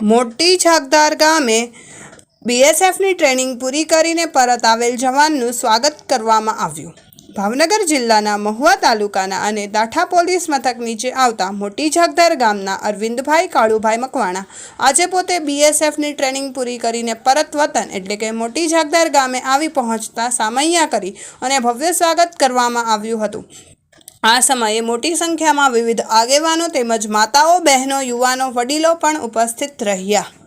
મોટી છાગદાર ગામે બીએસએફની ટ્રેનિંગ પૂરી કરીને પરત આવેલ જવાનનું સ્વાગત કરવામાં આવ્યું. ભાવનગર જિલ્લાના મહુવા તાલુકાના અને દાઠા પોલીસ મથક નીચે આવતા મોટી ઝાગદાર ગામના અરવિંદભાઈ કાળુભાઈ મકવાણા આજે પોતે બીએસએફની ટ્રેનિંગ પૂરી કરીને પરત વતન એટલે કે મોટી ઝાગદાર ગામે આવી પહોંચતા સામૈયા કરી અને ભવ્ય સ્વાગત કરવામાં આવ્યું હતું. આ સમયે મોટી સંખ્યામાં વિવિધ આગેવાનો તેમજ માતાઓ બહેનો યુવાનો વડીલો પણ ઉપસ્થિત રહ્યા.